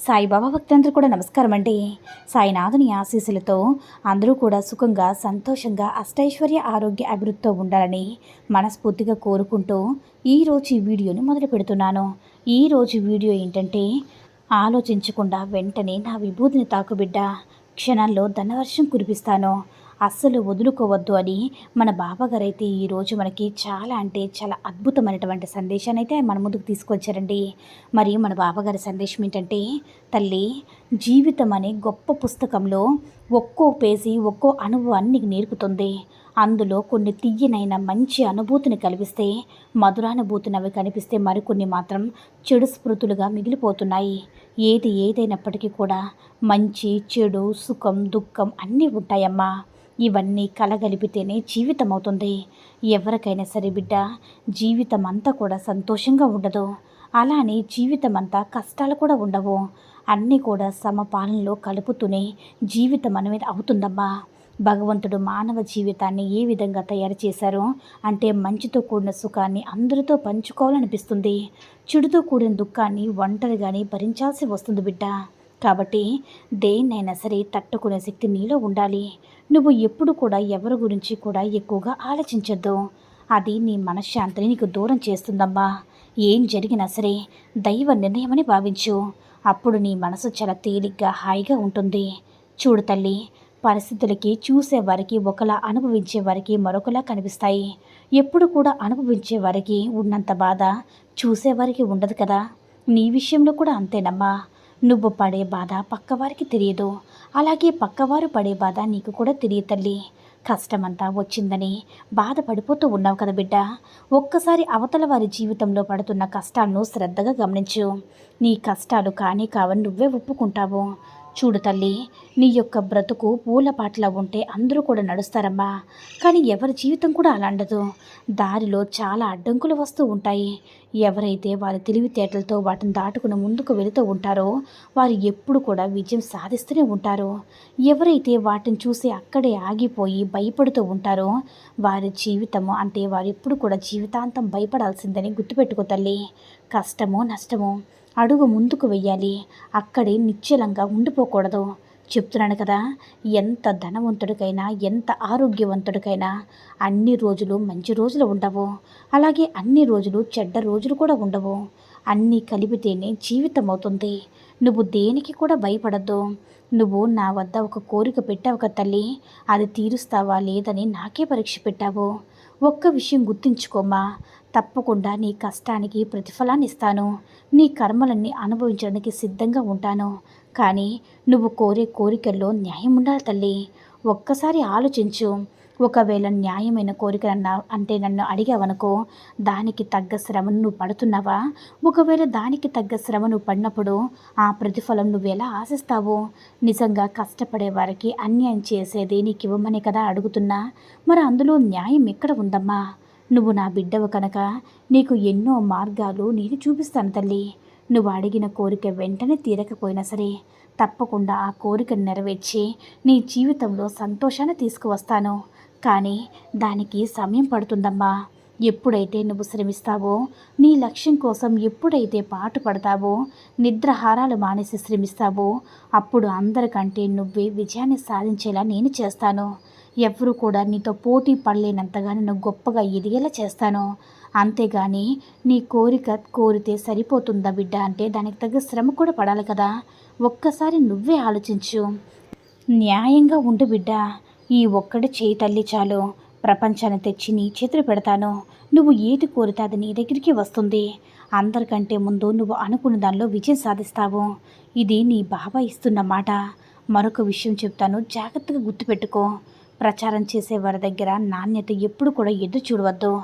సాయిబాబా భక్తులందరూ కూడా నమస్కారం అండి సాయినాథుని ఆశీస్సులతో అందరూ కూడా సుఖంగా సంతోషంగా అష్టైశ్వర్య ఆరోగ్య అభివృద్ధితో ఉండాలని మనస్ఫూర్తిగా కోరుకుంటూ ఈరోజు ఈ వీడియోని మొదలు పెడుతున్నాను. ఈరోజు వీడియో ఏంటంటే ఆలోచించకుండా వెంటనే నా విభూతిని తాకుబిడ్డ క్షణాల్లో ధనవర్షం కురిపిస్తాను. అస్సలు వదులుకోవద్దు అని మన బాబాగారైతే ఈరోజు మనకి చాలా అంటే చాలా అద్భుతమైనటువంటి సందేశాన్ని అయితే మన ముందుకు తీసుకొచ్చారండి. మరి మన బాబాగారి సందేశం ఏంటంటే తల్లి జీవితం అనే గొప్ప పుస్తకంలో ఒక్కో పేజీ ఒక్కో అనుభవాన్ని నీకు నేర్పుతుంది. అందులో కొన్ని తీయనైన మంచి అనుభూతిని కలిపిస్తే మధురానుభూతిని అవి కనిపిస్తే మరికొన్ని మాత్రం చెడు స్మృతులుగా మిగిలిపోతున్నాయి. ఏది ఏదైనప్పటికీ కూడా మంచి చెడు సుఖం దుఃఖం అన్నీ ఉంటాయమ్మా. ఇవన్నీ కలగలిపితేనే జీవితం అవుతుంది ఎవరికైనా సరే బిడ్డ జీవితం అంతా కూడా సంతోషంగా ఉండదు. అలానే జీవితం అంతా కష్టాలు కూడా ఉండవు. అన్నీ కూడా సమపాలనలో కలుపుతూనే జీవితం అనేది అవుతుందమ్మా. భగవంతుడు మానవ జీవితాన్ని ఏ విధంగా తయారు చేశారో? అంటే మంచితో కూడిన సుఖాన్ని అందరితో పంచుకోవాలనిపిస్తుంది. చెడుతో కూడిన దుఃఖాన్ని ఒంటరిగానే భరించాల్సి వస్తుంది బిడ్డ. కాబట్టి దేన్నైనా సరే తట్టుకునే శక్తి నీలో ఉండాలి. నువ్వు ఎప్పుడు కూడా ఎవరి గురించి కూడా ఎక్కువగా ఆలోచించొద్దు. అది నీ మనశ్శాంతిని నీకు దూరం చేస్తుందమ్మా. ఏం జరిగినా సరే దైవ నిర్ణయమని భావించు. అప్పుడు నీ మనసు చాలా తేలిగ్గా హాయిగా ఉంటుంది. చూడు తల్లి పరిస్థితులకి చూసేవారికి ఒకలా అనుభవించే వారికి మరొకలా కనిపిస్తాయి. ఎప్పుడు కూడా అనుభవించే వారికి ఉన్నంత బాధ చూసేవారికి ఉండదు కదా. నీ విషయంలో కూడా అంతేనమ్మా. నువ్వు పడే బాధ పక్కవారికి తెలియదు. అలాగే పక్కవారు పడే బాధ నీకు కూడా తెలియదు తల్లి. కష్టమంతా వచ్చిందని బాధపడిపోతూ ఉన్నావు కదా బిడ్డ. ఒక్కసారి అవతల వారి జీవితంలో పడుతున్న కష్టాలను శ్రద్ధగా గమనించు. నీ కష్టాలు కానీ కావని నువ్వే ఒప్పుకుంటావు. చూడు తల్లి నీ యొక్క బ్రతుకు పూలపాటలా ఉంటే అందరూ కూడా నడుస్తారమ్మా. కానీ ఎవరి జీవితం కూడా అలా ఉండదు. దారిలో చాలా అడ్డంకులు వస్తూ ఉంటాయి. ఎవరైతే వారి తెలివితేటలతో వాటిని దాటుకుని ముందుకు వెళుతూ ఉంటారో వారు ఎప్పుడు కూడా విజయం సాధిస్తూనే ఉంటారు. ఎవరైతే వాటిని చూసి అక్కడే ఆగిపోయి భయపడుతూ ఉంటారో వారి జీవితము అంటే వారు ఎప్పుడు కూడా జీవితాంతం భయపడాల్సిందని గుర్తుపెట్టుకో తల్లి. కష్టమో నష్టమో అడుగు ముందుకు వెయ్యాలి. అక్కడే నిశ్చలంగా ఉండిపోకూడదు. చెప్తున్నాను కదా ఎంత ధనవంతుడికైనా ఎంత ఆరోగ్యవంతుడికైనా అన్ని రోజులు మంచి రోజులు ఉండవు. అలాగే అన్ని రోజులు చెడ్డ రోజులు కూడా ఉండవు. అన్నీ కలిపితేనే జీవితం అవుతుంది నువ్వు దేనికి కూడా భయపడద్దు. నువ్వు నా వద్ద ఒక కోరిక పెట్టావు కదా తల్లి. అది తీరుస్తావా లేదని నాకే పరీక్ష పెట్టావు. ఒక్క విషయం గుర్తుంచుకోమ్మా తప్పకుండా నీ కష్టానికి ప్రతిఫలాన్ని ఇస్తాను. నీ కర్మలన్నీ అనుభవించడానికి సిద్ధంగా ఉంటాను. కానీ నువ్వు కోరే కోరికల్లో న్యాయం ఉండాలి తల్లి. ఒక్కసారి ఆలోచించు. ఒకవేళ న్యాయమైన కోరిక అంటే నన్ను అడిగావనుకో దానికి తగ్గ శ్రమను నువ్వు పడుతున్నావా? ఒకవేళ దానికి తగ్గ శ్రమ నువ్వు పడినప్పుడు ఆ ప్రతిఫలం నువ్వు ఎలా ఆశిస్తావు? నిజంగా కష్టపడే వారికి అన్యాయం చేసేది నీకు ఇవ్వమని కదా అడుగుతున్నా. మరి అందులో న్యాయం ఎక్కడ ఉందమ్మా? నువ్వు నా బిడ్డవు కనుక నీకు ఎన్నో మార్గాలు నేను చూపిస్తాను తల్లి. నువ్వు అడిగిన కోరిక వెంటనే తీరకపోయినా సరే తప్పకుండా ఆ కోరికను నెరవేర్చి నీ జీవితంలో సంతోషాన్ని తీసుకువస్తాను. కానీ దానికి సమయం పడుతుందమ్మా. ఎప్పుడైతే నువ్వు శ్రమిస్తావో నీ లక్ష్యం కోసం ఎప్పుడైతే పాటు పడతావో నిద్రహారాలు మానేసి శ్రమిస్తావో అప్పుడు అందరికంటే నువ్వే విజయాన్ని సాధించేలా నేను చేస్తాను. ఎవరు కూడా నీతో పోటీ పడలేనంతగా నేను గొప్పగా ఎదిగేలా చేస్తాను. అంతేగాని నీ కోరిక కోరితే సరిపోతుందా బిడ్డ అంటే దానికి తగ్గ శ్రమ కూడా పడాలి కదా. ఒక్కసారి నువ్వే ఆలోచించు. న్యాయంగా ఉండు బిడ్డ. ఈ ఒక్కడి చేయి తల్లి చాలు. ప్రపంచాన్ని తెచ్చి నీ చేతులు పెడతాను. నువ్వు ఏది కోరితే అది నీ దగ్గరికి వస్తుంది. అందరికంటే ముందు నువ్వు అనుకున్న దానిలో విజయం సాధిస్తావు. ఇది నీ బాబా ఇస్తున్న మాట. మరొక విషయం చెప్తాను. జాగ్రత్తగా గుర్తుపెట్టుకో. ప్రచారం చేసే వారి దగ్గర నాణ్యత ఎప్పుడు కూడా ఎదురు చూడవద్దు.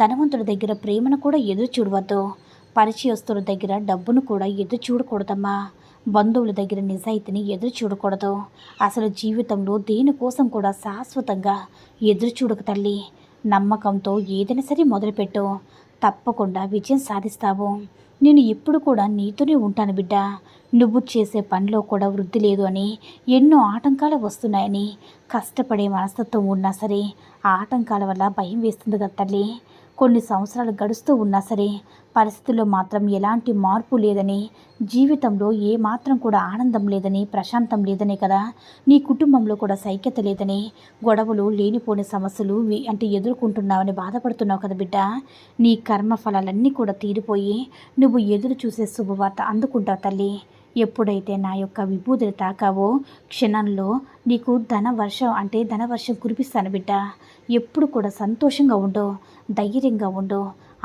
ధనవంతుడి దగ్గర ప్రేమను కూడా ఎదురు చూడవద్దు. పరిచయస్తుల దగ్గర డబ్బును కూడా ఎదురు చూడకూడదమ్మా. బంధువుల దగ్గర నిజాయితీని ఎదురు చూడకూడదు. అసలు జీవితంలో దేనికోసం కూడా శాశ్వతంగా ఎదురు చూడక తల్లి. నమ్మకంతో ఏదైనా సరే మొదలుపెట్టు. తప్పకుండా విజయం సాధిస్తావు. నేను ఎప్పుడు కూడా నీతోనే ఉంటాను బిడ్డ. నువ్వు చేసే పనిలో కూడా వృద్ధి లేదు అని ఎన్నో ఆటంకాలు వస్తున్నాయని కష్టపడే మనస్తత్వం ఉన్నా సరే ఆ ఆటంకాల వల్ల భయం వేస్తుంది కదా తల్లి. కొన్ని సంవత్సరాలు గడుస్తూ ఉన్నా సరే పరిస్థితుల్లో మాత్రం ఎలాంటి మార్పు లేదని జీవితంలో ఏ మాత్రం కూడా ఆనందం లేదని ప్రశాంతం లేదనే కదా. నీ కుటుంబంలో కూడా సైక్యత లేదని గొడవలు లేనిపోని సమస్యలు అంటే ఎదుర్కొంటున్నావని బాధపడుతున్నావు కదా బిడ్డ. నీ కర్మ ఫలాలన్నీ కూడా తీరిపోయి నువ్వు ఎదురు చూసే శుభవార్త అందుకుంటావు తల్లి. ఎప్పుడైతే నా యొక్క విభూతిని తాకావో క్షణంలో నీకు ధన వర్షం అంటే ధనవర్షం కురిపిస్తాను బిడ్డ. ఎప్పుడు కూడా సంతోషంగా ఉండు ధైర్యంగా ఉండు.